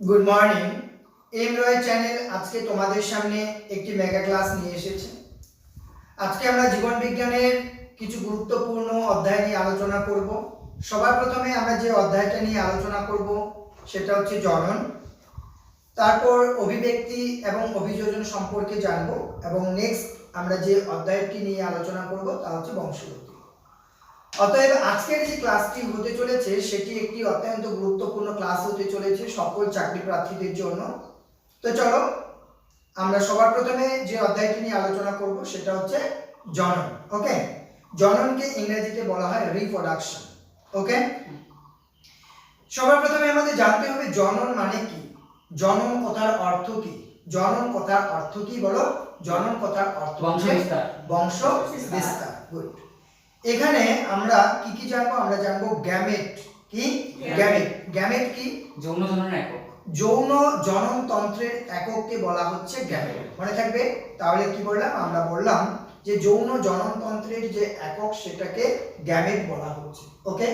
Good morning M Roy channel আজকে তোমাদের সামনে একটি মেগা ক্লাস নিয়ে এসেছে। আজকে আমরা জীবন বিজ্ঞানের কিছু গুরুত্বপূর্ণ অধ্যায় নিয়ে আলোচনা করব। সবার প্রথমে আমরা যে অধ্যায়টা নিয়ে আলোচনা করব, সেটা হচ্ছে জনন। তারপর অভিব্যক্তি এবং অভিযোজন সম্পর্কে জানব এবং নেক্সট আমরা যে অধ্যায়টি নিয়ে আলোচনা করব, তা হচ্ছে বংশগতি। অতএব আজকের যে ক্লাসটি হতে চলেছে সেটি একটি অত্যন্ত গুরুত্বপূর্ণ ক্লাস হতে চলেছে সকল চাকরি প্রার্থীদের জন্য। তো চলো আমরা সবার প্রথমে যে অধ্যায়টি নিয়ে আলোচনা করব সেটা হচ্ছে জনন ওকে? জননকে ইংরেজিতে বলা হয় রিপ্রোডাকশন ওকে? সবার প্রথমে আমাদের জানতে হবে জনন মানে কি? জনন কথার অর্থ কি? জনন কথার অর্থ কি বলো? জনন কথার অর্থ বংশ বিস্তার বংশ বিস্তার গুড এখানে আমরা কি কি জানব? আমরা জানব গ্যামেট কি? গ্যামেট গ্যামেট কি? যৌন জননের একক। যৌন জননতন্ত্রের একককে বলা হচ্ছে গ্যামেট মনে থাকবে? তাহলে কি বললাম? আমরা বললাম যে যৌন জননতন্ত্রের যে একক সেটাকে গ্যামেট বলা হচ্ছে। ওকে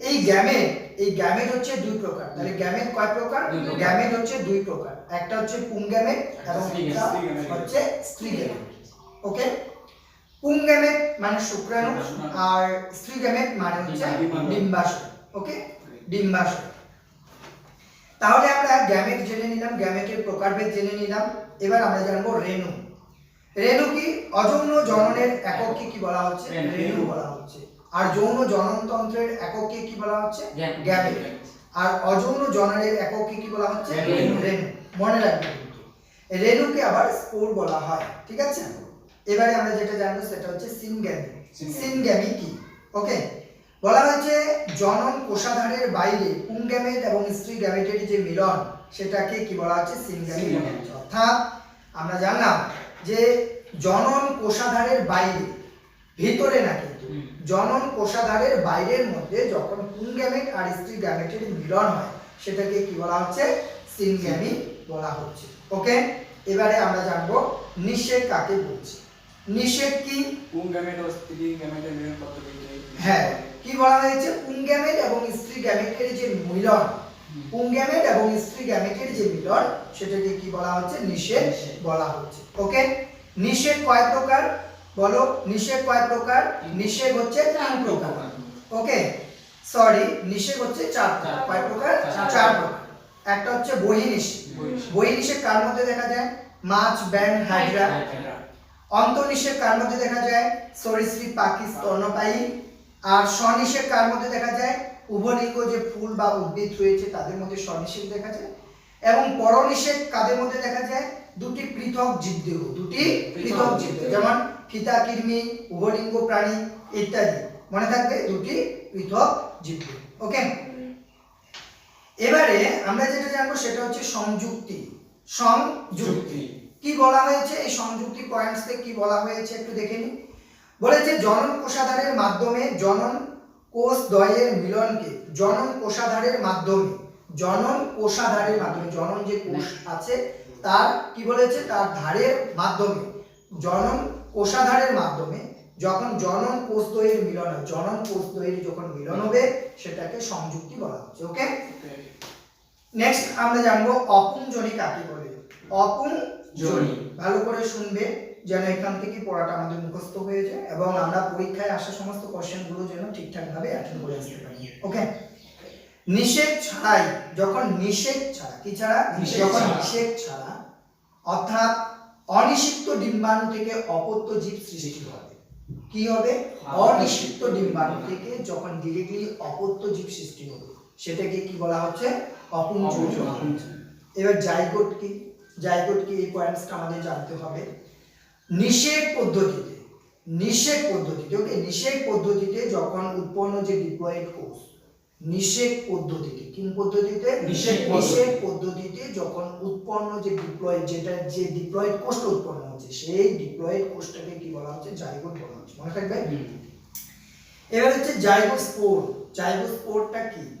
এই গ্যামেট এই গ্যামেট হচ্ছে দুই প্রকার। তাহলে গ্যামেট কয় প্রকার? গ্যামেট হচ্ছে দুই প্রকার। একটা হচ্ছে পুংগ্যামেট এবং একটা হচ্ছে স্ত্রী গ্যামেট ওকে পুংগ্যামেট মানে শুক্রাণু। আর স্ত্রী গ্যামেট মানে হচ্ছে ডিম্বাশয়। ওকে ডিম্বাশয়। তাহলে আমরা গ্যামেট জেনে নিলাম গ্যামেটের প্রকারভেদ জেনে নিলাম। এবার আমরা জানব রেণু। রেণু কি? অযৌন জননের একককে কি বলা হচ্ছে? রেণু। বলা হচ্ছে। আর যৌন জননতন্ত্রের একককে কি বলা হচ্ছে? গ্যামেট। আর অযৌন জননের একককে কি বলা হচ্ছে? রেণু। মনে রাখবে কিন্তু। রেণুকে আবার স্পোর বলা হয়। ঠিক আছে? এবারে আমরা যেটা জানব সেটা হচ্ছে সিনগ্যামি। সিনগ্যামি। কি? ওকে বলা হয়েছে জনন কোষাধারের বাইরে পুংগ্যামেট এবং স্ত্রী গ্যামেটের যে মিলন সেটাকে কি বলা হচ্ছে? সিনগ্যামি অর্থাৎ আমরা জানলাম যে জনন কোষাধারের বাইরে ভিতরে না কিন্তু জনন কোষাধারের বাইরের মধ্যে যখন পুংগ্যামেট আর স্ত্রী গ্যামেটের মিলন হয় সেটাকে কি বলা হচ্ছে? সিনগ্যামি বলা হচ্ছে। ওকে এবারে আমরা জানব নিষেধ কাকে বলছে। নিষেধ কি? পুং গ্যামেট ও স্ত্রী গ্যামেটের মিলন পদ্ধতিতে হ্যাঁ কি বলা হয়েছে? পুংগ্যামেট এবং স্ত্রী গ্যামেটের যে মিলন পুংগ্যামেট এবং স্ত্রী গ্যামেটের যে মিলন সেটাকে কি বলা হচ্ছে? নিষেধ। বলা হচ্ছে। ওকে? নিষেধ কয় প্রকার? বলো নিষেধ কয় প্রকার? নিষেধ হচ্ছে তিন প্রকার। ওকে? সরি নিষেধ হচ্ছে চার প্রকার। কয় প্রকার। চার চার প্রকার। একটা হচ্ছে বহিনিষেধ। বহিনিষেধ। কার মধ্যে দেখা যায়? মাছ ব্যাং হাইড্রা অন্তর্নিষেধ কার মধ্যে দেখা যায়? সরীসৃপ পাখি স্তন্যপায়ী। আর স্বনিষেধ কার মধ্যে দেখা যায়? উভলিঙ্গ যে ফুল বা উদ্ভিদ রয়েছে, তাদের মধ্যে স্বনিষেধ দেখা যায়। এবং পরনিষেধ কাদের মধ্যে দেখা যায়? দুটি পৃথক জীবদেহ, দুটি পৃথক জীবদেহ। যেমন ফিতা, কৃমি, উভলিঙ্গ, প্রাণী ইত্যাদি। মনে থাকবে দুটি পৃথক জীবদেহ। ওকে? এবারে আমরা যেটা জানব সেটা হচ্ছে সংযুক্তি। সংযুক্তি। কি বলা হয়েছে? এই সংযুক্তি পয়েন্টসে কি বলা হয়েছে? একটু দেখে নিই। বলেছে জনন কোষাধারের মাধ্যমে জনন কোষ দ্বয়ের মিলনকে জনন কোষাধারের মাধ্যমে জনন কোষাধারের মাধ্যমে জনন যে কোষ আছে তার কি বলেছে? তার ধারের মাধ্যমে জনন কোষাধারের মাধ্যমে যখন জনন কোষ দ্বয়ের মিলন হয় জনন কোষ দ্বয়ের যখন মিলন হবে সেটাকে সংযুক্তি বলা হচ্ছে ওকে নেক্সট আমরা জানব অপুঞ্জনি কাকে বলে? ভালো করে শুনবে যেন এখান থেকে পড়াটা আমাদের মুখস্থ হয়ে যায় এবং আমরা পরীক্ষায় আসা সমস্ত কোশ্চেনগুলো যেন ঠিকঠাক ভাবে অ্যাটেন্ড করে আসতে পারি। ওকে নিষেধ ছাড়াই যখন নিষেধ ছাড়া কি ছাড়া? যখন নিষেধ ছাড়া অর্থাৎ অনিষিক্ত ডিম্বাণু থেকে অপত্য জীব সৃষ্টি হবে। কি হবে? অনিষিক্ত ডিম্বাণু থেকে যখন ডিরেক্টলি অপত্য জীব সৃষ্টি হবে। সেটাকে কি বলা হচ্ছে? অপুঞ্জনি এবার জাইগোট কি? জাইগোট কি এই পয়েন্টসটা আমাদের জানতে হবে। নিষেক পদ্ধতিতে নিষেক পদ্ধতিতে ওকে নিষেক পদ্ধতিতে যখন উৎপন্ন যে ডিপ্লয়েড কোষ নিষেক পদ্ধতিতে কোন পদ্ধতিতে? নিষেক নিষেক পদ্ধতিতে যখন উৎপন্ন যে ডিপ্লয়েড যেটা যে ডিপ্লয়েড কোষটা উৎপন্ন হচ্ছে সেই ডিপ্লয়েড কোষটাকে কি বলা হচ্ছে? জাইগোট বলা হচ্ছে। মনে থাকবে? এবার হচ্ছে জাইগোস্পোর জাইগোস্পোরটা কি?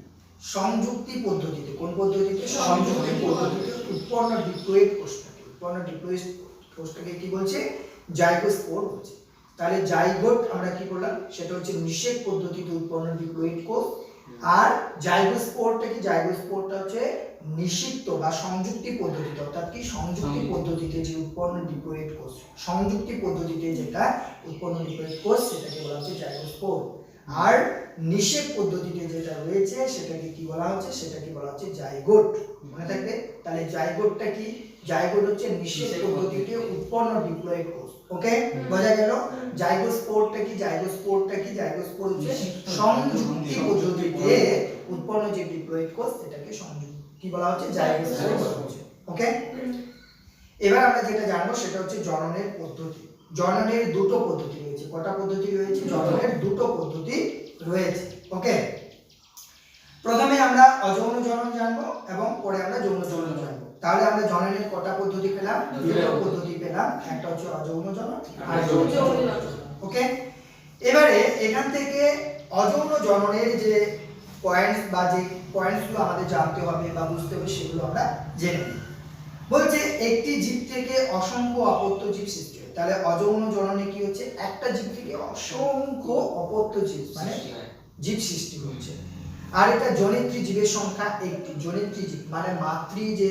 সংযুক্তি পদ্ধতিতে কোন পদ্ধতিতে? সংযুক্তি পদ্ধতিতে উৎপন্ন ডিপ্লয়েড কোষটাকে উৎপন্ন ডিপ্লয়েড কোষটাকে কি বলছে? জাইগোস্পোর বলছে। তাহলে জাইগোট আমরা কি বললাম সেটা হচ্ছে নিষেক পদ্ধতিতে উৎপন্ন ডিপ্লয়েড কোষ। আর জাইগোস্পোরটা কি? জাইগোস্পোরটা হচ্ছে নিষিক্ত বা সংযুক্তি পদ্ধতিতে অর্থাৎ কি? সংযুক্তি সংযুক্তি। পদ্ধতিতে যে উৎপন্ন ডিপ্লয়েড কোষ সংযুক্তি পদ্ধতিতে যেটা উৎপন্ন ডিপ্লয়েড কোষ সেটাকে বলা হচ্ছে জাইগোস্পোর আর নিষেক পদ্ধতিতে যেটা রয়েছে সেটাকে কি বলা হচ্ছে? সেটাকে বলা হচ্ছে জাইগোট মনে থাকবে? তাহলে জাইগোটটা কি? জাইগোট হচ্ছে নিষেক নিষেক পদ্ধতিতে উৎপন্ন ডিপ্লয়েড কোষ ওকে বোঝা গেল? জাইগোস্পোরটা কি? জাইগোস্পোরটা কি? জাইগোস্পোর হচ্ছে সংযুক্তি পদ্ধতিতে উৎপন্ন যে ডিপ্লয়েড কোষ সেটাকে সংযুক্ত কি বলা হচ্ছে? জাইগোস্পোর বলা হচ্ছে ওকে এবার আমরা যেটা জানব সেটা হচ্ছে জননের পদ্ধতি। জননের দুটো পদ্ধতি রয়েছে। কটা পদ্ধতি রয়েছে? জননের দুটো পদ্ধতি রয়েছে। ওকে? প্রথমে আমরা অযৌন জনন জানব এবং পরে আমরা যৌন জনন জানব। তাহলে আমরা জননের কটা পদ্ধতি পেলাম? দুটো। পদ্ধতি। পেলাম। একটা হচ্ছে অযৌন জনন আর যৌন। ওকে? এবারে এখান থেকে অযৌন জননের যে পয়েন্টস বা যে পয়েন্টসগুলো আমাদের জানতে হবে বা বুঝতে হবে সেগুলো আমরা জেনে নিই বলছে একটি জীব থেকে অসংখ্য অপত্য জীব সৃষ্টি তাহলে অযৌন জননে কি হচ্ছে? একটা জীব থেকে অসংখ্য অপত্য জীব মানে জীব সৃষ্টি হচ্ছে। আর এটা জনিত্রী জীবের সংখ্যা একটি জনিত্রী জীব মানে মাতৃ যে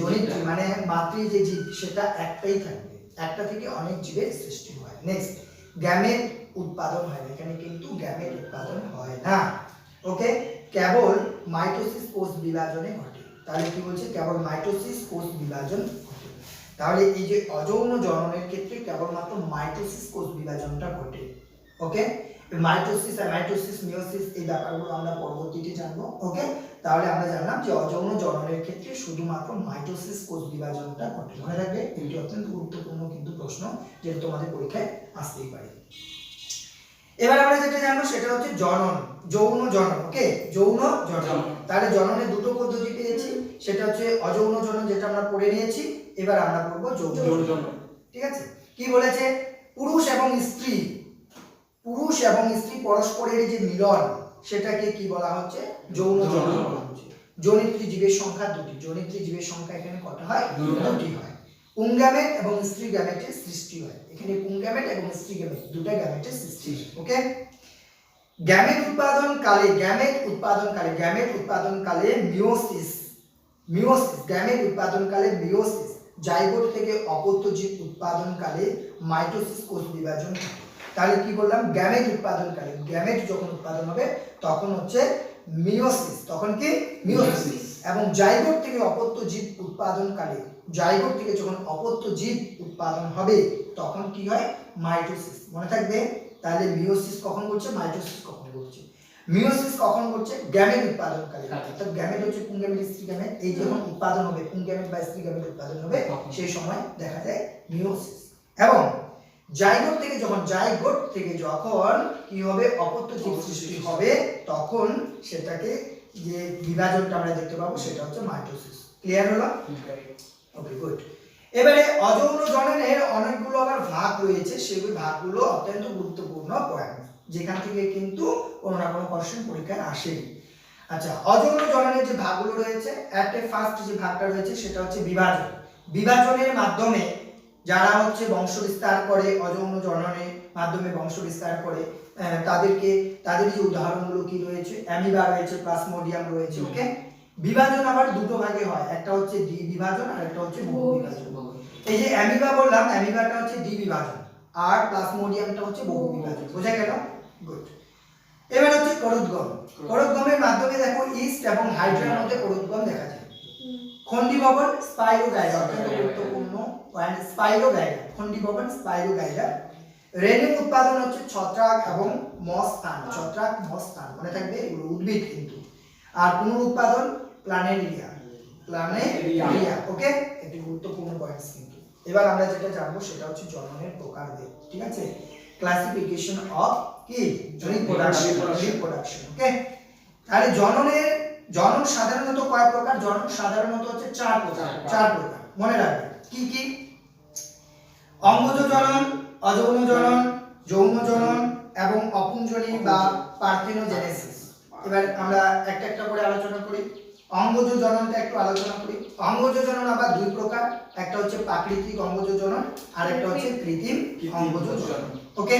জনিত্রী মানে মাতৃ যে জীব সেটা একটাই থাকবে। একটা থেকে অনেক জীবের সৃষ্টি হয়। নেক্সট গ্যামেট উৎপাদন হয় না। এখানে কিন্তু গ্যামেট উৎপাদন হয় না। ওকে কেবল মাইটোসিস কোষ বিভাজনে ঘটে। তাহলে কি বলছে? কেবল মাইটোসিস কোষ বিভাজন তাহলে এই যে অযৌন জননের ক্ষেত্রে কেবলমাত্র মাইটোসিস কোষ বিভাজনটা ঘটে ওকে মাইটোসিস আর মাইটোসিস মিওসিস এই ব্যাপারগুলো আমরা পরবর্তীতে জানব ওকে তাহলে আমরা জানলাম যে অযৌন জননের ক্ষেত্রে শুধুমাত্র মাইটোসিস কোষ বিভাজনটা ঘটে। মনে রাখবে এটি অত্যন্ত গুরুত্বপূর্ণ কিন্তু প্রশ্ন যেটা তোমাদের পরীক্ষায় আসতেই পারে। এবার আমরা যেটা জানব সেটা হচ্ছে জনন যৌন জনন ওকে যৌন জনন। তাহলে জননের দুটো পদ্ধতি পেয়েছি সেটা হচ্ছে অযৌন জনন যেটা আমরা পড়ে নিয়েছি এবার আমরা পড়ব যৌন। ঠিক আছে? কি বলেছে? পুরুষ এবং স্ত্রী পুরুষ এবং স্ত্রী পরস্পরের যে মিলন সেটাকে কি বলা হচ্ছে? যৌন জনিত্রী জীবের সংখ্যা দুটি। জনিত্রী জীবের সংখ্যা এখানে কটা হয়? দুটি হয়। পুংগ্যামেট এবং স্ত্রী গ্যামেটের সৃষ্টি হয়? এখানে পুংগ্যামেট এবং স্ত্রী গ্যামেট দুটো গ্যামেটের সৃষ্টি হয়। ওকে? গ্যামেট উৎপাদন কালে গ্যামেট উৎপাদন কালে গ্যামেট উৎপাদন কালে মিওসিস মিওসিস গ্যামেট উৎপাদন কালে মিওসিস জাইগোট থেকে অপত্য জীব উৎপাদন কালে মাইটোসিস কোষ বিভাজন তাহলে কি বললাম? গ্যামেট উৎপাদন কালে গ্যামেট যখন উৎপাদন হবে তখন হচ্ছে মিওসিস তখন কি? মিওসিস এবং জাইগোট থেকে অপত্য জীব উৎপাদন কালে জাইগোট থেকে যখন অপত্য জীব উৎপাদন হবে তখন কি হয়? মাইটোসিস। মনে থাকবে? তাহলে মিওসিস কখন ঘটছে মাইটোসিস কখন ঘটছে মিওসিস কখন ঘটছে গ্যামেট উৎপাদনকালে। আচ্ছা। অর্থাৎ গ্যামেট হচ্ছে পুংগ্যামেট স্ত্রী গ্যামেট? এই যখন উৎপাদন হবে পুংগ্যামেট বা স্ত্রী গ্যামেট উৎপাদন হবে সেই সময় দেখা যায় মিওসিস এবং জাইগোট থেকে যখন জাইগোট থেকে যখন কি হবে? অপত্য জীব সৃষ্টি হবে তখন সেটাকে যে বিভাজনটা আমরা দেখতে পাবো সেটা হচ্ছে মাইটোসিস। ক্লিয়ার হলো? ওকে গুড এবারে অযৌন জননের অনেকগুলো আবার ভাগ রয়েছে। সেগুলো ভাগগুলো অত্যন্ত গুরুত্বপূর্ণ পয়েন্ট যেখান থেকে কিন্তু কোনো না কোনো কোশ্চেন পরীক্ষায় আসেনি। আচ্ছা অযৌন জননের যে ভাগগুলো রয়েছে একটা ফার্স্ট যে ভাগটা রয়েছে, সেটা হচ্ছে বিভাজন। বিভাজনের মাধ্যমে যারা হচ্ছে বংশ বিস্তার করে, অযৌন জননের মাধ্যমে বংশ বিস্তার করে তাদেরকে, তাদের যে উদাহরণগুলো কি রয়েছে, অ্যামিবা রয়েছে, প্লাসমোডিয়াম রয়েছে ওকে বিভাজন আবার দুটো ভাগে হয়, একটা হচ্ছে দ্বি বিভাজন আর একটা হচ্ছে বহু বিভাজন। এই যে অ্যামিবা বললাম, অ্যামিবাটা হচ্ছে দ্বি বিভাজন, আর প্লাসমোডিয়ামটা হচ্ছে বহু বিভাজন, বোঝা গেল? গুড এবার হচ্ছে মাধ্যমে দেখো ইস্ট এবং হাইড্রার মধ্যে দেখা যায়। খন্ডি ভবন অত্যন্ত গুরুত্বপূর্ণ খন্ডি ভবন উৎপাদন হচ্ছে ছত্রাক এবং মস্তান, ছত্রাক, মস্তান, মনে থাকবে এগুলো উদ্ভিদ কিন্তু। আর পুনরুৎপাদন প্ল্যানেরিয়া প্ল্যানেরিয়া ওকে একটি গুরুত্বপূর্ণ পয়েন্ট কিন্তু। এবার আমরা যেটা জানব সেটা হচ্ছে জননের প্রকারভেদ, ঠিক আছে? ক্লাসিফিকেশন অফ কি? রিপ্রোডাকশন রিপ্রোডাকশন ওকে তাহলে জননের জনন সাধারণত কয় প্রকার? জনন সাধারণত হচ্ছে চার প্রকার চার প্রকার। মনে রাখবে কি কি? অঙ্গজ জনন অযৌন জনন যৌন জনন এবং অপুঞ্জনী বা পার্থেনোজেনেসিস। এবার আমরা একটা একটা করে আলোচনা করি। অঙ্গজ জননটা একটু আলোচনা করি। অঙ্গজ জনন আবার দুই প্রকার একটা হচ্ছে প্রাকৃতিক অঙ্গজ জনন আর একটা হচ্ছে কৃত্রিম অঙ্গজ জনন ওকে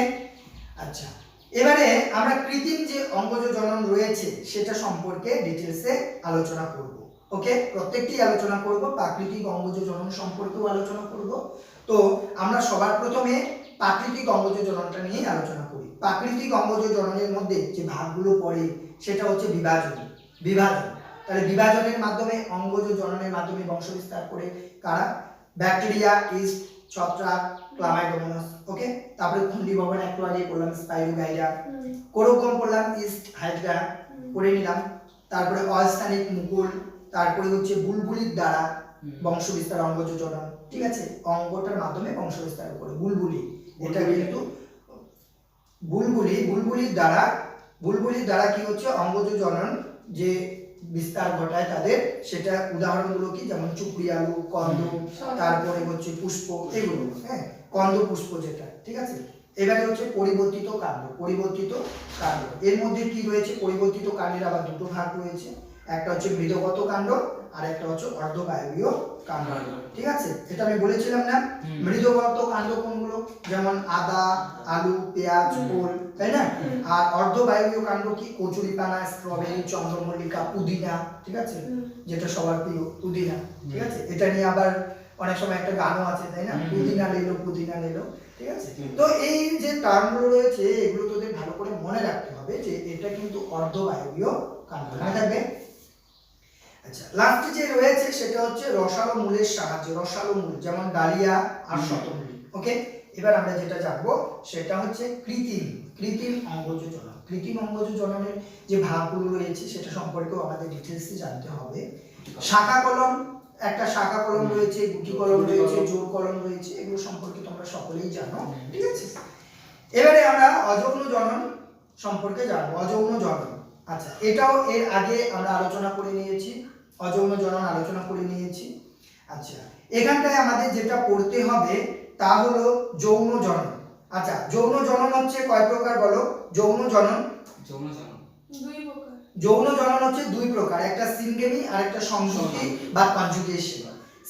আচ্ছা এবারে আমরা কৃত্রিম যে অঙ্গজ জনন রয়েছে, সেটা সম্পর্কে ডিটেলসে আলোচনা করব। ওকে প্রত্যেকটি আলোচনা করব, প্রাকৃতিক অঙ্গজ জনন সম্পর্কেও আলোচনা করব। তো আমরা সবার প্রথমে প্রাকৃতিক অঙ্গজ জননটা নিয়ে আলোচনা করি। প্রাকৃতিক অঙ্গজ জননের মধ্যে যে ভাগগুলো পড়ে, সেটা হচ্ছে বিভাজন। বিভাজন। তাহলে বিভাজনের মাধ্যমে, অঙ্গজ জননের মাধ্যমে বংশবিস্তার করে কারা? ব্যাকটেরিয়া, ইস্ট, ছত্রাক ক্লামাইডোমোনাস ওকে তারপরে খুন্ডি ভবন একটু আগে পড়লাম স্পাইরোগাইরা কোরোকম পড়লাম ইস্ট হাইড্রা পড়ে নিলাম। তারপরে অস্থানিক মুকুল তারপরে হচ্ছে বুলবুলির দ্বারা বংশ বিস্তার অঙ্গজ জনন ঠিক আছে? অঙ্গটার মাধ্যমে বংশ বিস্তার করে বুলবুলি এটা কিন্তু বুলবুলি বুলবুলির দ্বারা বুলবুলির দ্বারা কি হচ্ছে? অঙ্গজ জনন যে বিস্তার ঘটায় তাদের। সেটা উদাহরণগুলো কি? যেমন চুপড়ি আলু কন্দ তারপরে হচ্ছে পুষ্প এগুলো হ্যাঁ? কন্দ পুষ্প যেটা ঠিক আছে? এবারে হচ্ছে পরিবর্তিত কাণ্ড পরিবর্তিত কাণ্ড। এর মধ্যে কি রয়েছে? পরিবর্তিত কাণ্ডের আবার দুটো ভাগ রয়েছে। একটা হচ্ছে মৃদগত কাণ্ড আর একটা হচ্ছে অর্ধবায়বীয় কাণ্ড ঠিক আছে? এটা আমি বলেছিলাম না। মৃদগত কাণ্ড কোনগুলো? যেমন আদা আলু পেঁয়াজ ফুল তাই না? আর অর্ধবায়বীয় কাণ্ড কি? কচুরিপানা স্ট্রবেরি চন্দ্রমল্লিকা পুদিনা ঠিক আছে? যেটা সবার প্রিয় পুদিনা ঠিক আছে? এটা নিয়ে আবার অনেক সময় একটা গানও আছে তাই না? পুদিনা পুদিনা নিলো ঠিক আছে? তো এই যে টার্মগুলো রয়েছে এগুলো তোদের ভালো করে মনে রাখতে হবে যে এটা কিন্তু অর্ধবায়বীয় কাণ্ড মনে থাকবে? আচ্ছা লাস্টে যে রয়েছে সেটা হচ্ছে রসালো মূলের সাহায্যে রসালো মূল যেমন ডালিয়া আর। শতমূল ওকে এবার আমরা যেটা জানব সেটা হচ্ছে কৃত্রিম কৃত্রিম অঙ্গজ জনন। কৃত্রিম অঙ্গজ জননের যে ভাগগুলো রয়েছে সেটা সম্পর্কেও আমাদের ডিটেলসে জানতে হবে। শাখা কলম একটা শাখা কলম রয়েছে গুটি কলম রয়েছে জোর কলম রয়েছে এগুলো সম্পর্কে তোমরা সকলেই জানো ঠিক আছে? এবারে আমরা অযৌন জনন সম্পর্কে জানব অযৌন জনন। আচ্ছা এটাও এর আগে আমরা আলোচনা করে নিয়েছি। অযৌন জনন আলোচনা করে নিয়েছি। আচ্ছা এখানটায় আমাদের যেটা পড়তে হবে তা হলো যৌন জনন। আচ্ছা যৌন জনন হচ্ছে কয় প্রকার বলো? যৌন জনন? যৌন জনন। দুই প্রকার। যৌন জনন হচ্ছে দুই প্রকার একটা সিঙ্গেমি আর একটা সংযুক্তি বা কনজুগেশন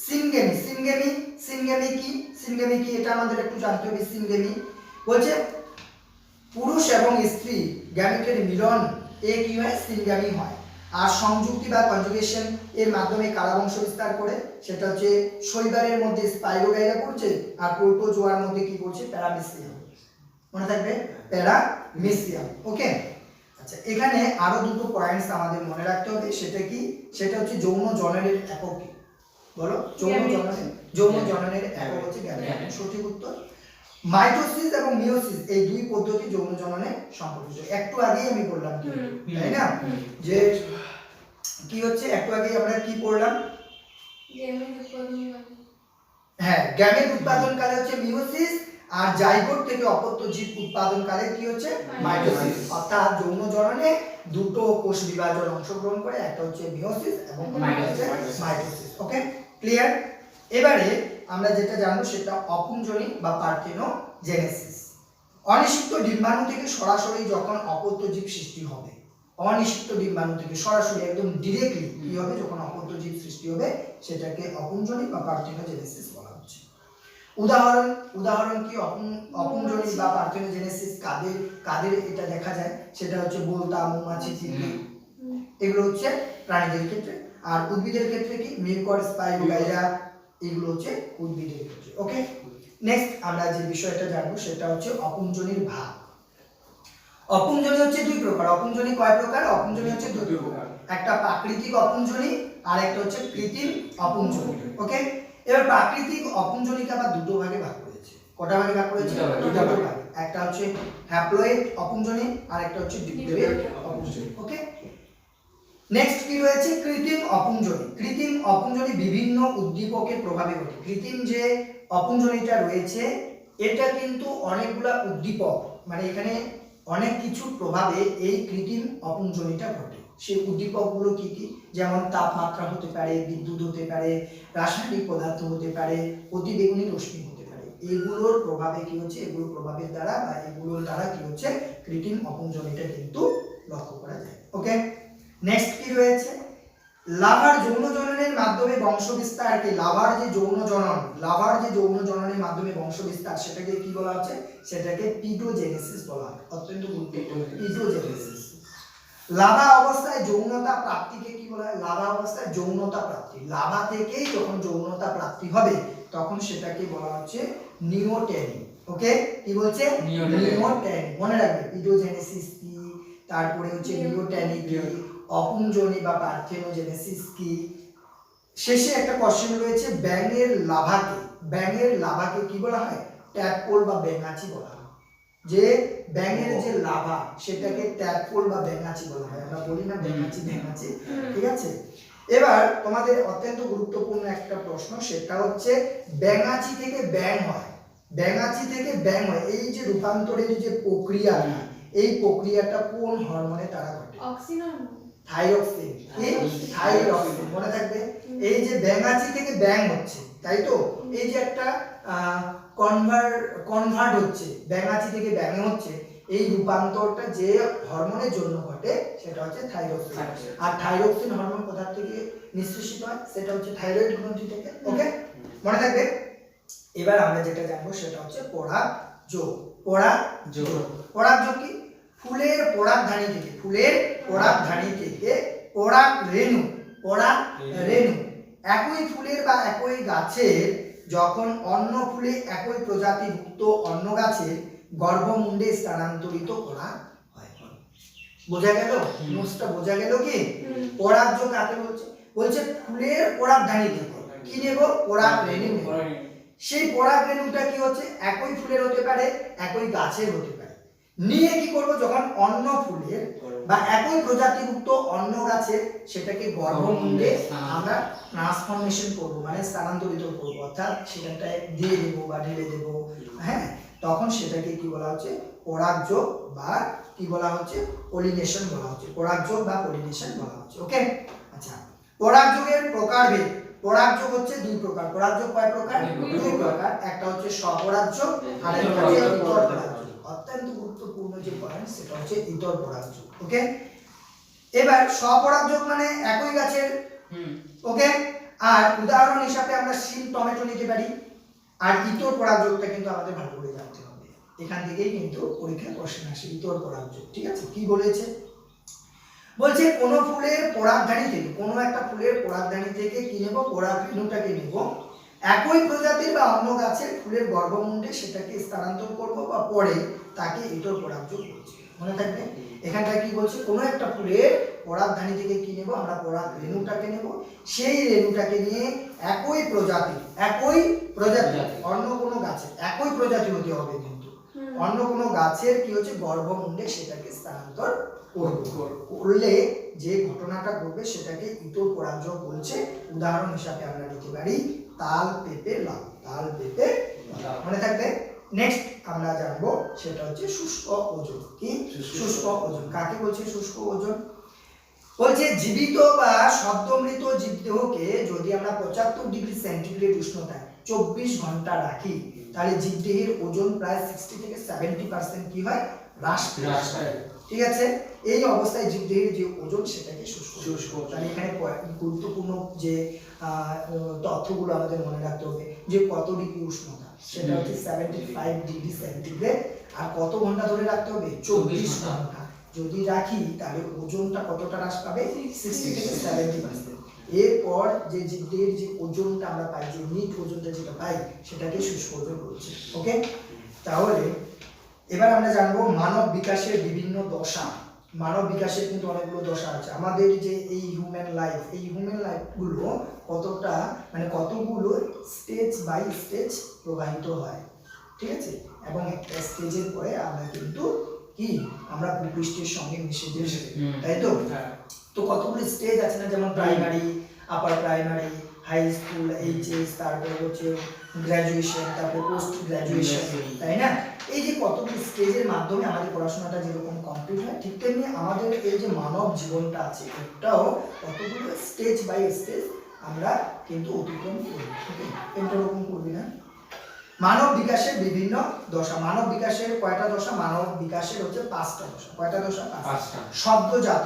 সিনগেমি সিনগেমি সিনগেমি কি? সিনগেমি কি? এটা আমাদের একটু জানতে হবে সিনগেমি বলছে পুরুষ এবং স্ত্রী গ্যামেটের মিলন এ কি হয়? সিনগামি হয়। আর সংযুক্তি বা কনজুগেশন এর মাধ্যমে কারা বংশ বিস্তার করে সেটা হচ্ছে শৈবালের মধ্যে স্পাইরোগাইরা করছে আর প্রোটোজোয়ার মধ্যে কি করছে প্যারামিসিয়াম। মনে থাকবে? প্যারামিসিয়াম। ওকে? আচ্ছা এখানে আরও দুটো পয়েন্টস আমাদের মনে রাখতে হবে। সেটা কি? সেটা হচ্ছে যৌন জননের একক কি? বলো? যৌন জননের যৌন. জননের একক হচ্ছে গ্যামেট সঠিক উত্তর? মাইটোসিস এবং মিওসিস এই দুই পদ্ধতি যৌন জননে সম্পর্কিত। একটু আগেই আমি বললাম তাই না? যে কি হচ্ছে একটু আগেই আমরা কি পড়লাম। হ্যাঁ গ্যামেট উৎপাদনকালে হচ্ছে মিওসিস আর জাইগোট থেকে অপত্য জীব উৎপাদনকালে কি হচ্ছে? মাইটোসিস। অর্থাৎ যৌন জননে দুটো কোষ বিভাজন অংশগ্রহণ করে একটা হচ্ছে মিওসিস এবং মাইটোসিস। ওকে? ক্লিয়ার? এবারে আমরা যেটা জানব সেটা অপুঞ্জনি বা পার্থেনোজেনেসিস অনিষিক্ত ডিম্বাণু থেকে সরাসরি যখন অপত্য জীব সৃষ্টি হবে অনিষিক্ত ডিম্বাণু থেকে সরাসরি একদম ডিরেক্টলি কি হবে? যখন অপত্য জীব সৃষ্টি হবে সেটাকে অপুঞ্জনি বা পার্থেনোজেনেসিস বলা হচ্ছে। উদাহরণ উদাহরণ কি অপুঞ্জনি বা পার্থেনোজেনেসিস কাদের কাদের এটা দেখা যায়? সেটা হচ্ছে বোলতা মৌমাছি চিংড়ি। এগুলো হচ্ছে প্রাণীদের ক্ষেত্রে। আর উদ্ভিদের ক্ষেত্রে কি? মিরকর স্পাইরোগাইরা এগুলো হচ্ছে উদ্ভিদের ক্ষেত্রে ওকে নেক্সট আমরা যে বিষয়টা জানব সেটা হচ্ছে অপুঞ্জনির ভাগ। অপুঞ্জনি হচ্ছে দুই প্রকার অপুঞ্জনি কয় প্রকার? অপুঞ্জনি হচ্ছে দুই প্রকার। একটা প্রাকৃতিক অপুঞ্জনি আর একটা হচ্ছে কৃত্রিম অপুঞ্জনি ওকে এবার প্রাকৃতিক অপুঞ্জনিকে আবার দুটো ভাগে ভাগ করেছে। কটা ভাগে ভাগ করেছে? দুটো ভাগে, একটা হচ্ছে হ্যাপ্লয়েড অপুঞ্জনি আর একটা হচ্ছে ডিপ্লয়েড অপুঞ্জনি ওকে নেক্সট কি রয়েছে? কৃত্রিম অপুঞ্জনি। অপুঞ্জনি বিভিন্ন উদ্দীপকের প্রভাবে ঘটে। কৃত্রিম যে অপুঞ্জনিটা রয়েছে, এটা কিন্তু অনেকগুলা উদ্দীপক মানে এখানে অনেক কিছুর প্রভাবে এই কৃত্রিম অপুঞ্জনিটা ঘটে। সেই উদ্দীপকগুলো কি কি? যেমন তাপমাত্রা হতে পারে, বিদ্যুৎ হতে পারে, রাসায়নিক পদার্থ হতে পারে অতিবেগুনি রশ্মি হতে পারে। এগুলোর প্রভাবে কি হচ্ছে? এগুলোর প্রভাবের দ্বারা বা এগুলোর দ্বারা কী হচ্ছে? কৃত্রিম অপুঞ্জনিটা কিন্তু লক্ষ্য করা যায়। ওকে নেক্সট কি রয়েছে? লাভার যৌন জননের মাধ্যমে বংশ বিস্তারকে লাভার যে যৌন জনন লাভার যে যৌন জননের মাধ্যমে বংশ বিস্তার সেটাকে কি বলা হচ্ছে? সেটাকে পিডোজেনেসিস বলা হয়। অত্যন্ত গুরুত্বপূর্ণ। পিডোজেনেসিস লাভা অবস্থায় যৌনতা প্রাপ্তিকে কি বলা হয়? লাভা অবস্থায় যৌনতা প্রাপ্তি। লাভা থেকেই যখন যৌনতা প্রাপ্তি হবে তখন সেটাকে বলা হচ্ছে নিওটেনি ওকে? কি বলছে। নিওটেনি মনে রাখবে। ইডোজেনেসিস কি? তারপরে হচ্ছে নিওটেনি কি? অপুঞ্জনি বা পার্থেনোজেনেসিস কি শেষে একটা কোশ্চেন রয়েছে, ব্যাঙের লাভাকে ব্যাঙের লাভাকে কি বলা হয়? ট্যাডপোল বা ব্যাঙাচি বলা হয়। যে ব্যাঙের যে লাভা, সেটাকে ট্যাডপোল বা ব্যাঙাচি বলা হয়। আমরা বলি না ব্যাঙাচি ব্যাঙাচি, ঠিক আছে? এবার তোমাদের অত্যন্ত গুরুত্বপূর্ণ একটা প্রশ্ন, সেটা হচ্ছে, ব্যাঙাচি থেকে ব্যাং হয়। ব্যাঙাচি থেকে ব্যাং হয়, এই যে রূপান্তরের যে প্রক্রিয়া, এই প্রক্রিয়াটা কোন হরমোনে তারা ঘটে? অক্সিজেন। থাইরক্সিন কি? থাইরক্সিন মনে থাকবে? এই যে ব্যাঙাচি থেকে ব্যাং হচ্ছে তাই তো? এই যে একটা কনভার্ট কনভার্ট হচ্ছে ব্যাঙাচি থেকে ব্যাঙে হচ্ছে এই রূপান্তরটা যে হরমোনের জন্য ঘটে সেটা হচ্ছে থাইরক্সিন আর থাইরক্সিন হরমোন কোথা থেকে নিঃসৃষিত হয়? সেটা হচ্ছে থাইরয়েড গ্রন্থি থেকে ওকে মনে থাকবে? এবার আমরা যেটা জানব সেটা হচ্ছে পরাগ যোগ পরাগ যোগ পরাগ যোগ কি? ফুলের পরাগধানী থেকে ফুলের পরাগধানী থেকে পরাগ রেণু পরাগ রেণু। একই ফুলের বা একই গাছের যখন অন্য ফুলে একই প্রজাতিভুক্ত অন্য গাছের গর্ভমুণ্ডে স্থানান্তরিত করা হয়। বোঝা গেল? নোটসটা বোঝা গেল কি? পরাগজ কাকে বলছে? বলছে ফুলের পরাগধানী থেকে। কি নেব। পরাগ রেণু। সেই পরাগ রেণুটা কি হচ্ছে? একই ফুলের হতে পারে একই গাছের হতে পারে। নিয়ে কি করব? যখন অন্য ফুলের বা একই প্রজাতিভুক্ত অন্য গাছের সেটাকে গর্ভমুণ্ডে আমরা ট্রান্সফরমেশন করব মানে স্থানান্তরিত করব অর্থাৎ সেটাটায় দিয়ে দেব বা ঢেলে দেব হ্যাঁ? তখন সেটাকে কি বলা হচ্ছে? পরাগযোগ বা কি বলা হচ্ছে? পলিনেশন বলা হচ্ছে। পরাগযোগ বা পলিনেশন বলা হচ্ছে ওকে আচ্ছা পরাগযোগের প্রকারভেদ। পরাগযোগ হচ্ছে দুই প্রকার। পরাগযোগ কয় প্রকার? দুই প্রকার। একটা হচ্ছে স্বপরাগযোগ আর একটা হচ্ছে অত্যন্ত সেটা হচ্ছে ইতর পরাগযোগ ওকে এবার স্বপরাগযোগ মানে একই গাছের ওকে আর উদাহরণ হিসাবে আমরা শিম টমেটো নিতে পারি আর ইতর পরাগযোগটা কিন্তু আমাদের ভালো করে জানতে হবে। এখান থেকেই কিন্তু পরীক্ষা কোশ্চেন আসে ইতর পরাগযোগ ঠিক আছে? কি বলেছে? বলছে কোন ফুলের পরাগধানী থেকে কোনো একটা ফুলের পরাগধানী থেকে কি নেব? পরাগরেণুটাকে নেব। একই প্রজাতির বা অন্য গাছের ফুলের গর্ভমুণ্ডে সেটাকে স্থানান্তর করব বা পরে তাকে ইতর পরাগযোগ বলছে। মনে থাকবে? এখানটা কি বলছে? কোনো একটা ফুলের পরাগধানী থেকে কি নেব? আমরা পরাগ রেণুটাকে নেব। সেই রেণুটাকে নিয়ে একই প্রজাতি একই প্রজাতি অন্য কোনো গাছের একই প্রজাতি হতে হবে কিন্তু। অন্য কোনো গাছের কি হচ্ছে? গর্ভমুণ্ডে সেটাকে স্থানান্তর করব। করলে যে ঘটনাটা ঘটবে সেটাকে ইতর পরাগযোগ বলছে। উদাহরণ হিসাবে আমরা নিতে পারি তাল পেঁপে লাউ তাল পেঁপে মনে থাকবে? নেক্সট আমরা জানব সেটা হচ্ছে শুষ্ক ওজন। কি? শুষ্ক ওজন। কাকে বলছে শুষ্ক ওজন? বলছে জীবিত বা সদ্যমৃত জীবদেহকে যদি আমরা পঁচাত্তর ডিগ্রি সেন্টিগ্রেড উষ্ণতায় চব্বিশ ঘণ্টা রাখি তাহলে জীবদেহের ওজন প্রায় সিক্সটি থেকে সেভেন্টি পার্সেন্ট কি হয়? হ্রাস ঠিক আছে? এই অবস্থায় জীবদেহের যে ওজন সেটাকে শুষ্ক শুষ্ক। তাহলে এখানে গুরুত্বপূর্ণ যে আহ, তথ্যগুলো আমাদের মনে রাখতে হবে যে কত ডিগ্রি উষ্ণতা। সেটা হচ্ছে সেভেন্টি ফাইভ ডিগ্রি সেন্টিগ্রেড আর কত ঘণ্টা ধরে রাখতে হবে? চব্বিশ ঘণ্টা। যদি রাখি তাহলে ওজনটা কতটা হ্রাস পাবে? সিক্সটি থেকে সেভেন্টি পার্সেন্ট এরপর যে জীবদের যে ওজনটা আমরা পাই যে নিট ওজনটা যেটা পাই সেটাকে শুষ্ক ওজন বলছে। ওকে তাহলে এবার আমরা জানব মানব বিকাশের বিভিন্ন দশা। মানব বিকাশের কিন্তু অনেকগুলো দশা আছে। আমাদের যে এই হিউম্যান লাইফ এই হিউম্যান লাইফগুলো কতটা মানে কতগুলো স্টেজ বাই স্টেজ প্রবাহিত হয় ঠিক আছে? এবং একটা স্টেজের পরে আমরা কিন্তু কি? আমরা ভূপৃষ্ঠের সঙ্গে মিশে যাই। তাই তো? তো কতগুলো স্টেজ আছে না? যেমন primary upper primary high school HS তারপরে হচ্ছে গ্র্যাজুয়েশন তারপরে পোস্ট গ্র্যাজুয়েশন তাই না? এই যে কতগুলো স্টেজের মাধ্যমে আমাদের পড়াশোনাটা যেরকম কমপ্লিট হয় ঠিক তেমনি আমাদের এই যে মানব জীবনটা আছে এটাও কতগুলো স্টেজ বাই স্টেজ আমরা কিন্তু অতিক্রম করি ওকে? এটা ওরকম করবি না? মানব বিকাশের বিভিন্ন দশা মানব বিকাশের কয়টা দশা? মানব বিকাশের হচ্ছে পাঁচটা দশা। কয়টা দশা? পাঁচটা। শব্দজাত।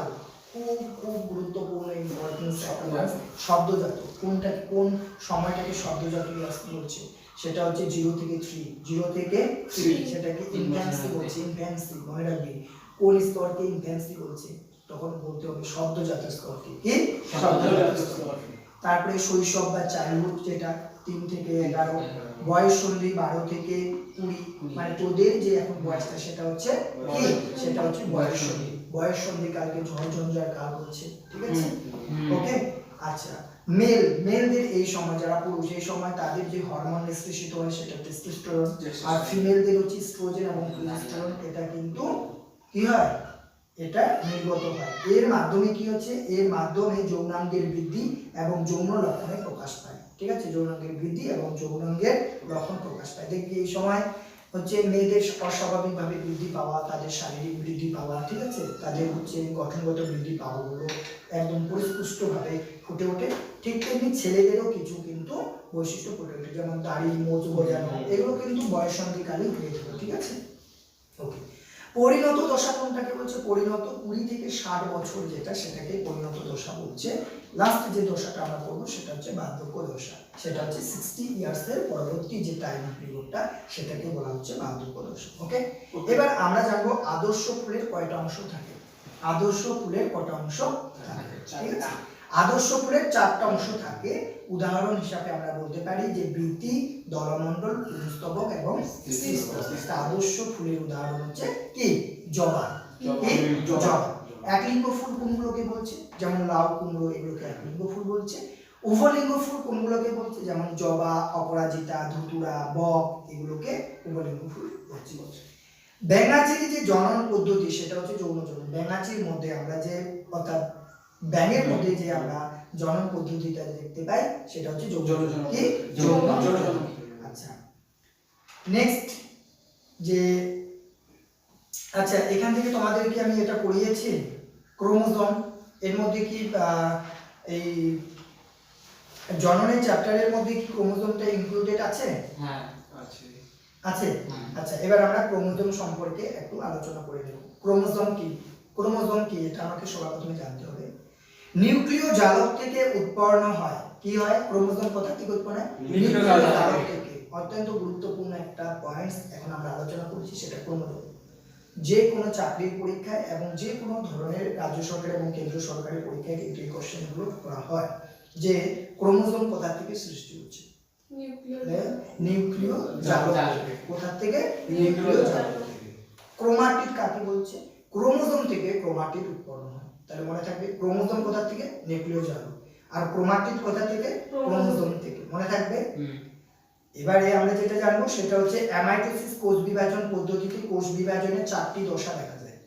খুব খুব গুরুত্বপূর্ণ ইম্পর্টেন্স একটা শব্দজাত। কোনটা কোন সময়টাকে শব্দজাত বলছে? সেটা হচ্ছে জিরো থেকে থ্রি জিরো থেকে থ্রি সেটাকে ইনফ্যান্সি বলছে ইনফ্যান্সি মনে রাখবি। কোন স্তরকে ইনফ্যান্সি বলছে তখন বলতে হবে শব্দজাত স্তর কি? কি শব্দজাত স্তর। তারপরে শৈশব বা চাইল্ডহুড যেটা তিন থেকে এগারো বয়স সন্ধি বারো থেকে কুড়ি। মানে তোদের যে এখন বয়সটা সেটা হচ্ছে কি? সেটা হচ্ছে বয়স সন্ধি বয়স সন্ধি কালকে ঝড় ঝঞ্ঝার কাল হচ্ছে ঠিক আছে? ওকে আচ্ছা। মেল মেলদের এই সময় যারা পুরুষ এই সময় তাদের যে হরমোন নিঃসৃষিত হয় সেটা টেস্টোস্টেরন আর ফিমেলদের হচ্ছে স্ট্রোজেন এবং প্রোজেস্টেরন এটা কিন্তু কি হয়? এটা নির্গত হয়। এর মাধ্যমে কি হচ্ছে? এর মাধ্যমে যৌনাঙ্গের বৃদ্ধি এবং যৌন লক্ষণে প্রকাশ পায়। ঠিক আছে? যৌনাঙ্গের বৃদ্ধি এবং যৌনাঙ্গের লক্ষণ প্রকাশ পায়। দেখবি এই সময় হচ্ছে মেয়েদের অস্বাভাবিকভাবে বৃদ্ধি পাওয়া তাদের শারীরিক বৃদ্ধি পাওয়া ঠিক আছে? তাদের হচ্ছে গঠনগত বৃদ্ধি পাওয়াগুলো একদম পরিস্পুষ্টভাবে ফুটে ওঠে। ঠিক তেমনি ছেলেদেরও কিছু কিন্তু বৈশিষ্ট্য ফুটে ওঠে যেমন দাড়ি মোচ গজানো এগুলো কিন্তু বয়সন্ধিকালেই হয়ে থাকে ঠিক আছে? ওকে পরিণত দশা কোনটাকে বলছে? পরিণত কুড়ি থেকে ষাট বছর যেটা সেটাকে পরিণত দশা বলছে। লাস্ট যে দশাটা আমরা করব সেটা হচ্ছে বার্ধক্য দশা। সেটা হচ্ছে সিক্সটি ইয়ার্স এর পরবর্তী যে টাইম পিরিয়ডটা সেটাকে বলা হচ্ছে বার্ধক্য দশা ওকে এবার আমরা জানব আদর্শ ফুলের কয়টা অংশ থাকে। আদর্শ ফুলের কয়টা অংশ থাকে ঠিক আছে? আদর্শ ফুলের চারটা অংশ থাকে। উদাহরণ হিসাবে আমরা বলতে পারি যে বৃত্তি দলমণ্ডল পুংস্তবক এবং আদর্শ ফুলের উদাহরণ হচ্ছে কি। জবা। একলিঙ্গ ফুল কোনগুলোকে বলছে? যেমন লাউ কুমড়ো এগুলোকে একলিঙ্গ ফুল বলছে। উভলিঙ্গ ফুল কোনগুলোকে বলছে? যেমন জবা অপরাজিতা ধুতুরা বক এগুলোকে উভলিঙ্গ ফুল বলছে। ব্যাঙাচির যে জনন পদ্ধতি সেটা হচ্ছে যৌন জনন। ব্যাঙাচির মধ্যে আমরা যে অর্থাৎ ব্যাঙের মধ্যে যে আমরা জনন পদ্ধতিটা দেখতে পাই সেটা হচ্ছে যৌন। আচ্ছা। নেক্সট যে আচ্ছা এখান থেকে তোমাদের কি আমি এটা পড়িয়েছি ক্রোমোজোম। এর মধ্যে কি এই জননের চ্যাপ্টারের মধ্যে কি ক্রোমোজোমটা ইনক্লুডেড আছে? হ্যাঁ আছে। আছে? আচ্ছা এবার আমরা ক্রোমোজোম সম্পর্কে একটু আলোচনা করে নেব। ক্রোমোজোম কি? ক্রোমোজোম কি? এটা আমাকে সবার প্রথমে জানতে হবে। নিউক্লিয় জালক থেকে উৎপন্ন হয়। কি হয়? ক্রোমোজোম কোথা থেকে উৎপন্ন হয়? নিউক্লিয় জালক থেকে। অত্যন্ত গুরুত্বপূর্ণ একটা পয়েন্টস এখন আমরা আলোচনা করছি সেটা ক্রোমোজোম। যে কোনো চাকরির পরীক্ষায় এবং যে কোনো ধরনের রাজ্য সরকার এবং কেন্দ্র সরকারের পরীক্ষায় কিন্তু এই কোশ্চেনগুলো করা হয় যে ক্রোমোজোম কোথা থেকে সৃষ্টি হচ্ছে। নিউক্লিয় জালক জালক। থেকে। কোথা থেকে? নিউক্লিয় জালক ক্রোমাটিড কাকে বলছে? ক্রোমোজোম থেকে ক্রোমাটিড উৎপন্ন হয় তাহলে মনে থাকবে ক্রোমোজোম কোথা থেকে? নিউক্লিয় জালক আর ক্রোমাটিড কোথা থেকে? ক্রোমোজোম। থেকে। মনে থাকবে? এবারে আমরা যেটা জানব সেটা হচ্ছে অ্যামাইটোসিস কোষ বিভাজন পদ্ধতিতে কোষ বিভাজনের চারটি দশা দেখা যায়।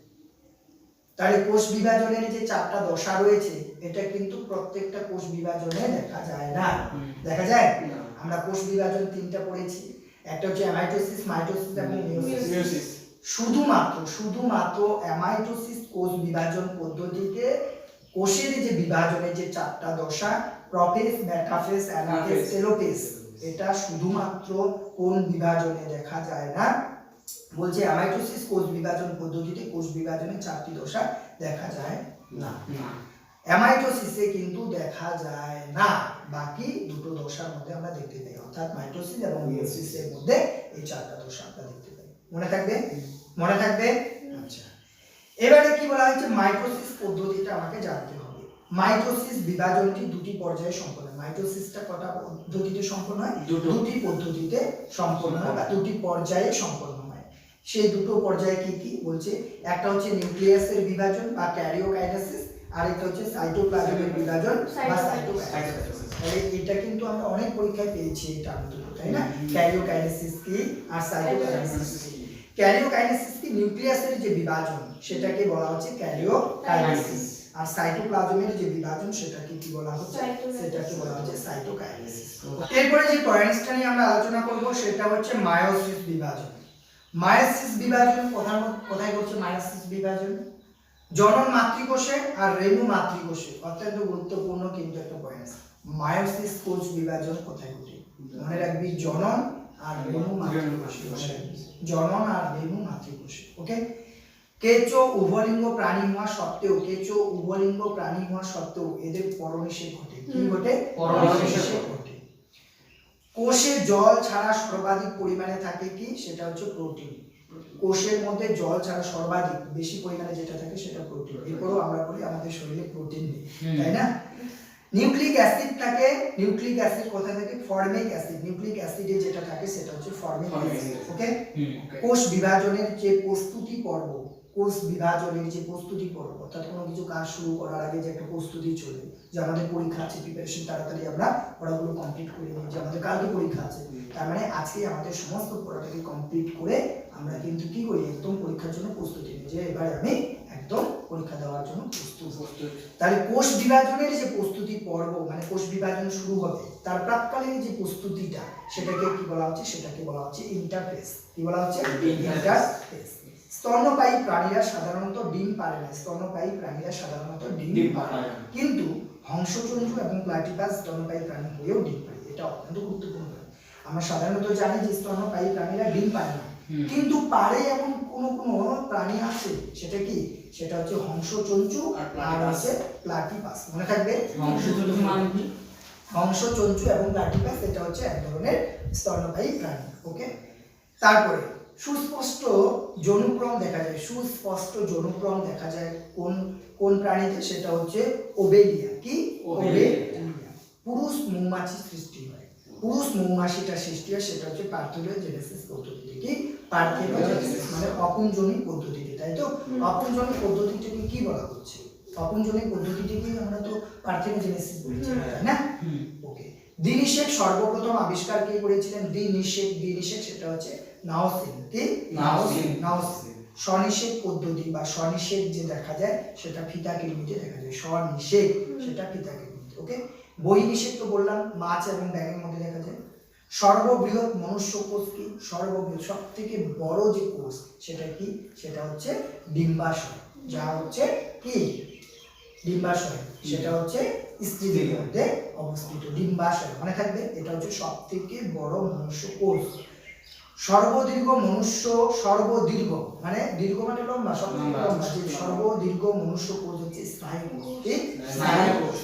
তাহলে কোষ বিভাজনের যে চারটা দশা রয়েছে এটা কিন্তু প্রত্যেকটা কোষ বিভাজনে দেখা যায় না। দেখা যায়? আমরা কোষ বিভাজন তিনটা পড়েছি। একটা হচ্ছে অ্যামাইটোসিস মাইটোসিস এবং মিওসিস শুধুমাত্র শুধুমাত্র অ্যামাইটোসিস কোষ বিভাজন পদ্ধতিতে কোষের যে বিভাজনের যে চারটা দশা prophase metaphase anaphase Anaphase, telophase এটা শুধুমাত্র কোন বিভাজনে দেখা যায় না? বলছে অ্যামাইটোসিস কোষ বিভাজন পদ্ধতিতে কোষ বিভাজনের চারটি দশা দেখা যায় না। না। অ্যামাইটোসিসে কিন্তু দেখা যায় না। বাকি দুটো দশার মধ্যে আমরা দেখতে পাই অর্থাৎ মাইটোসিস এবং মিওসিসের মধ্যে এই চারটা দশা আমরা দেখতে পাই। মনে থাকবে? মনে থাকবে? আচ্ছা। এবারে কি বলা হয়েছে? মাইটোসিস পদ্ধতিটা আমাকে জানতে হবে। মাইটোসিস বিভাজনটি দুটি পর্যায়ে সম্পন্ন হয়। মাইটোসিসটা কটা পদ্ধতিতে সম্পন্ন হয়? দুটি। পদ্ধতিতে সম্পন্ন হয় বা দুটি পর্যায়ে সম্পন্ন হয়। সেই দুটো পর্যায়ে কি কি বলছে? একটা হচ্ছে নিউক্লিয়াসের বিভাজন বা ক্যারিওকাইনেসিস আর একটা হচ্ছে সাইটোপ্লাজমের বিভাজন বা সাইটোকাইনেসিস তাহলে এটা কিন্তু আমরা অনেক পরীক্ষায় পেয়েছি এটা তাই না? ক্যারিওকাইনেসিস কি আর সাইটোকাইনেসিস কি? ক্যারিওকাইনেসিস কি নিউক্লিয়াসের যে বিভাজন সেটাকে বলা হচ্ছে ক্যারিওকাইনেসিস আর সাইটোপ্লাজমের যে বিভাজন সেটাকে কি বলা হচ্ছে? সেটাকে বলা হচ্ছে সাইটোকাইনেসিস। এরপরে যে পয়েন্টসটা নিয়ে আমরা আলোচনা করব সেটা হচ্ছে মায়োসিস বিভাজন। মায়োসিস বিভাজন কোথায় কোথায় করছে মায়োসিস বিভাজন? জনন মাতৃকোষে আর রেণু মাতৃকোষে। অত্যন্ত গুরুত্বপূর্ণ কিন্তু একটা মায়োসিস কোষ বিভাজন কোথায় ঘটে? মনে রাখবি জনন আর রেণু মাতৃকোষে। জনন আর রেণু মাতৃকোষে ওকে? কেঁচো উভলিঙ্গ প্রাণী হওয়া সত্ত্বেও কেঁচো উভলিঙ্গ প্রাণী হওয়া সত্ত্বেও এদের পরনিষেধ ঘটে। কি ঘটে? পরনিষেধ ঘটে। কোষে জল ছাড়া সর্বাধিক পরিমাণে থাকে কি? সেটা হচ্ছে প্রোটিন। কোষের মধ্যে জল ছাড়া সর্বাধিক বেশি পরিমাণে যেটা থাকে সেটা প্রোটিন। এরপরও আমরা বলি আমাদের শরীরে প্রোটিন নেই তাই না? নিউক্লিক অ্যাসিড থাকে নিউক্লিক অ্যাসিড কোথায় থাকে? ফর্মিক অ্যাসিড নিউক্লিক অ্যাসিডে যেটা থাকে সেটা হচ্ছে ফর্মিক অ্যাসিড ওকে ওকে কোষ বিভাজনের যে প্রস্তুতি পর্ব কোষ বিভাজনের যে প্রস্তুতি পর্ব অর্থাৎ কোনো কিছু কাজ শুরু করার আগে যে একটা প্রস্তুতি চলে যে আমাদের পরীক্ষা আছে প্রিপারেশন তাড়াতাড়ি আমরা পড়াগুলো কমপ্লিট করে নিই যে আমাদের কালকে পরীক্ষা আছে। তার মানে আজকে আমাদের সমস্ত পড়াটাকে কমপ্লিট করে আমরা কিন্তু কি করি একদম পরীক্ষার জন্য প্রস্তুতি নিই যে এবারে আমি একদম পরীক্ষা দেওয়ার জন্য প্রস্তুত তাহলে কোষ বিভাজনের যে প্রস্তুতি পর্ব মানে কোষ বিভাজন শুরু হবে তার প্রাককালীন যে প্রস্তুতিটা সেটাকে কি বলা হচ্ছে? সেটাকে বলা হচ্ছে ইন্টারফেস কি বলা হচ্ছে. ইন্টারফেস স্তন্যপায়ী প্রাণীরা সাধারণত ডিম পারে না। স্তন্যপায়ী প্রাণীরা সাধারণত ডিম পারে পারে না। কিন্তু হংসচন্দ্র এবং প্লাটিপাস স্তন্যপায়ী প্রাণী হয়েও ডিম পারে। এটা অত্যন্ত গুরুত্বপূর্ণ। আমরা সাধারণত জানি যে স্তন্যপায়ী প্রাণীরা ডিম পায় না। কিন্তু পারে এমন কোন কোন প্রাণী আছে সেটা কি? সেটা হচ্ছে হংসচঞ্চু আর আর। আছে প্লাটিপাস মনে থাকবে? হংসচন্দ্র মানে কি? হংসচঞ্চু এবং প্লাটিপাস এটা হচ্ছে এক ধরনের স্তন্যপায়ী প্রাণী ওকে? তারপরে সুস্পষ্ট যৌনক্রম দেখা যায়। সুস্পষ্ট যৌনক্রম দেখা যায় কোন কোন প্রাণীতে? সেটা হচ্ছে ওবেলিয়া। কি? ওবেলিয়া। ওবেলিয়া। পুরুষ মৌমাছি সৃষ্টি হয়। পুরুষ মৌমাছিটা সৃষ্টি হয় সেটা হচ্ছে পার্থিলীয় জেনেসিস পদ্ধতিতে কি? মানে অপুঞ্জনী পদ্ধতিতে তাই তো? অপুঞ্জনী পদ্ধতিটাকে কি বলা হচ্ছে? অপুঞ্জনী পদ্ধতিটিকে আমরা তো পার্থিলীয় জেনেসিস বলেছি না? ওকে। দিনিশেক সর্বপ্রথম আবিষ্কার কে করেছিলেন? দিনিশেক দিনিশেক সেটা হচ্ছে নাওসিন কি? নাওসিন। নাওসিন। স্বনিষেক পদ্ধতি বা স্বনিষেক যে দেখা যায় সেটা ফিতা কিরমিতে দেখা যায় স্বনিষেক সেটা ফিতা কিরমিতে ওকে? বহিনিষেক তো বললাম মাছ এবং ব্যাগের মধ্যে দেখা যায় সর্ববৃহৎ মনুষ্য কোষ কি সর্ববৃহৎ সব থেকে বড় যে কোষ সেটা কি সেটা হচ্ছে ডিম্বাশয় যা হচ্ছে কি ডিম্বাশয় সেটা হচ্ছে স্ত্রীদের মধ্যে অবস্থিত ডিম্বাশয় মনে থাকবে এটা হচ্ছে সব থেকে বড় মনুষ্য কোষ সর্বদীর্ঘ মনুষ্য সর্বদীর্ঘ মানে দীর্ঘ মানে লম্বা সব লম্বা। লম্বা সর্বদীর্ঘ মনুষ্য কোষ হচ্ছে স্নায়ু কোষ? স্নায়ু কোষ।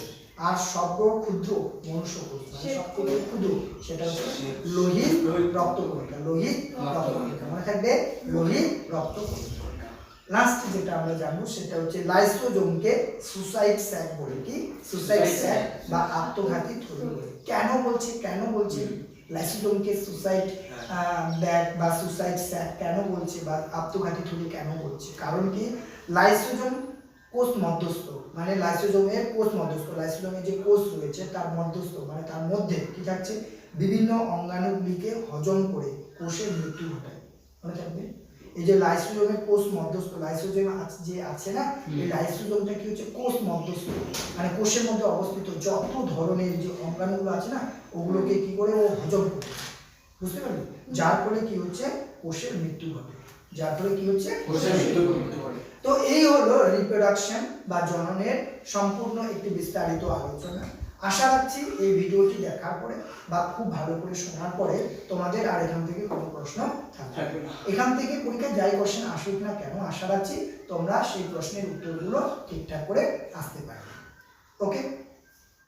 আর সর্ব ক্ষুদ্র মনুষ্য মানে শ্বেত সব থেকে ক্ষুদ্র সেটা হচ্ছে। লোহিত। রক্তকণিকা লোহিত রক্তকণিকা মনে থাকবে লোহিত রক্তকণিকা লাস্ট যেটা আমরা জানব সেটা হচ্ছে লাইসোজোমকে সুসাইড স্যাক বলে কি? সুসাইড স্যাক বা আত্মঘাতী থলি বলে। কেন বলছে কেন বলছে? লাইসোজোমকে সুসাইড ব্যাগ বা সুসাইড স্যাক কেন বলছে বা আত্মঘাতী থলি কেন বলছে? কারণ কি? লাইসোজোম কোষ মধ্যস্থ মানে লাইসোজোমের কোষ মধ্যস্থ লাইসোজোমের যে কোষ রয়েছে তার মধ্যস্থ মানে তার মধ্যে কি থাকছে? বিভিন্ন অঙ্গাণুগুলিকে হজম করে কোষের মৃত্যু ঘটায়। মনে থাকবে? এই যে লাইসোজোমের কোষ মধ্যস্থ লাইসোজোম যে আছে না এই লাইসোজোমটা কি হচ্ছে? কোষ মধ্যস্থ মানে কোষের মধ্যে অবস্থিত যত ধরনের যে অঙ্গাণুগুলো আছে না ওগুলোকে কি করে ও হজম করে। বুঝতে পারলি? যার ফলে কি হচ্ছে? কোষের মৃত্যু ঘটে। যার ফলে কি হচ্ছে? তো এই হলো রিপ্রোডাকশন বা জননের সম্পূর্ণ একটি বিস্তারিত আলোচনা। আশা রাখছি এই ভিডিওটি দেখার পরে বা খুব ভালো করে শোনার পরে তোমাদের আর এখান থেকে কোনো প্রশ্ন থাকবে। এখান থেকে পরীক্ষায় যাই কোশ্চেন আসুক না কেন আশা রাখছি তোমরা সেই প্রশ্নের উত্তরগুলো ঠিকঠাক করে আসতে পারবে। ওকে